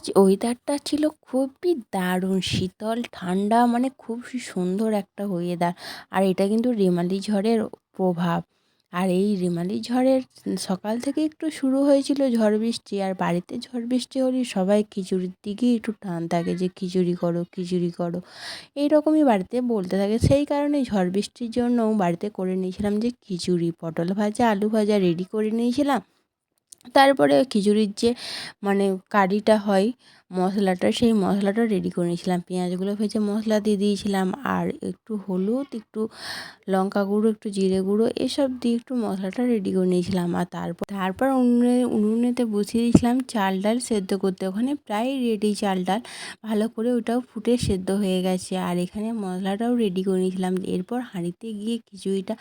আজ ওয়েদারটা ছিল খুবই দারুণ, শীতল, ঠান্ডা মানে খুব সুন্দর একটা ওয়েদার আর এটা কিন্তু রেমালি ঝড়ের প্রভাব। আর এই রেমালি ঝড়ের সকাল থেকে একটু শুরু হয়েছিল ঝড় বৃষ্টি, আর বাড়িতে ঝড় বৃষ্টি হলে সবাই খিচুড়ির দিকেই একটু টান থাকে যে, খিচুড়ি করো খিচুড়ি করো। এই রকমই বাড়িতে বলতে থাকে। সেই কারণে ঝড় বৃষ্টির জন্য বাড়িতে করে নিয়েছিলাম যে, খিচুড়ি, পটল ভাজা, আলু ভাজা রেডি করে নিয়েছিলাম। তারপরে খিচুড়ির যে মানে কারিটা হয় মশলাটা, সেই মশলাটা রেডি করে নিয়েছিলাম। পেঁয়াজগুলো ভেজে মশলা দিয়ে দিয়েছিলাম আর একটু হলুদ, একটু লঙ্কা গুঁড়ো, একটু জিরে গুঁড়ো, এসব দিয়ে একটু মশলাটা রেডি করে নিয়েছিলাম। আর তারপর তারপর উনুনে, উনুনেতে বসিয়ে দিয়েছিলাম চাল ডাল সেদ্ধ করতে। ওখানে প্রায় রেডি চাল ডাল। ভালো করে ওটাও ফুটে সেদ্ধ হয়ে গেছে আর এখানে মশলাটাও রেডি করে নিয়েছিলাম। এরপর হাঁড়িতে গিয়ে খিচুড়িটা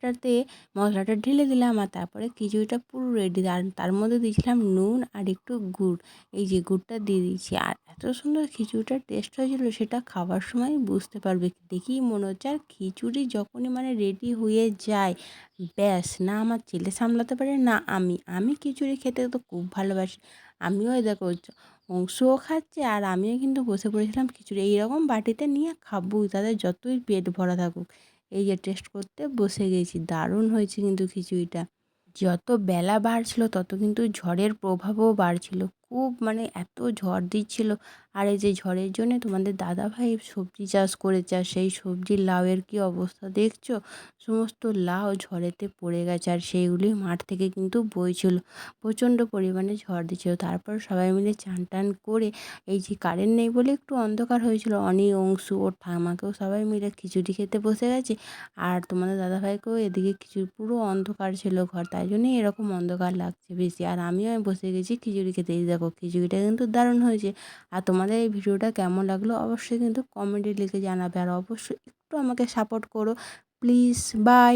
টাতে মশলাটা ঢেলে দিলাম আর তারপরে খিচুড়িটা পুরো রেডি আর তার মধ্যে দিয়েছিলাম নুন আর একটু গুড়। এই যে গুড়টা দিয়ে দিয়েছি। আর এত সুন্দর খিচুড়িটার টেস্ট হয়েছিল সেটা খাবার সময় বুঝতে পারবে। দেখেই মনে হচ্ছে আর খিচুড়ি যখনই মানে রেডি হয়ে যায়, ব্যাস না আমার ছেলে সামলাতে পারে না আমি। আমি খিচুড়ি খেতে তো খুব ভালোবাসি। আমিও দেখো অংশও খাচ্ছে আর আমিও কিন্তু বসে পড়েছিলাম খিচুড়ি। এইরকম বাটিতে নিয়ে খাব তাদের যতই পেট ভরা থাকুক। এই যে টেস্ট করতে বসে গেছি, দারুণ হয়েছে কিন্তু খিচুড়িটা। যত বেলা বাড়ছিল তত কিন্তু ঝড়ের প্রভাবও বাড়ছিল। খুব মানে এত ঝড় দিচ্ছিল। আর এই যে ঝড়ের জন্যে তোমাদের দাদাভাই সবজি চাষ করেছে, আর সেই সবজি লাউয়ের কী অবস্থা দেখছ? সমস্ত লাউ ঝড়েতে পড়ে গেছে, আর সেইগুলি মাঠ থেকে কিন্তু বইছিল। প্রচণ্ড পরিমাণে ঝড় দিচ্ছিল। তারপর সবাই মিলে চান টান করে এই যে কারেন্ট নেই বলে একটু অন্ধকার হয়েছিল। অনি অংশু, ওর ঠামাকেও সবাই মিলে খিচুড়ি খেতে বসে গেছে। আর তোমাদের দাদাভাইকেও এদিকে খিচুড়ি, পুরো অন্ধকার ছিল ঘর। তাই জন্যই এরকম অন্ধকার লাগছে বেশি। আর আমিও বসে গেছি খিচুড়ি খেতে। এই দেখো খিচুড়িটা কিন্তু দারুণ হয়েছে। আর তোমাদের এই ভিডিওটা কেমন লাগল অবশ্যই কিন্তু কমেন্টে লিখে জানাবে। আর অবশ্যই একটু আমাকে সাপোর্ট করো। Please by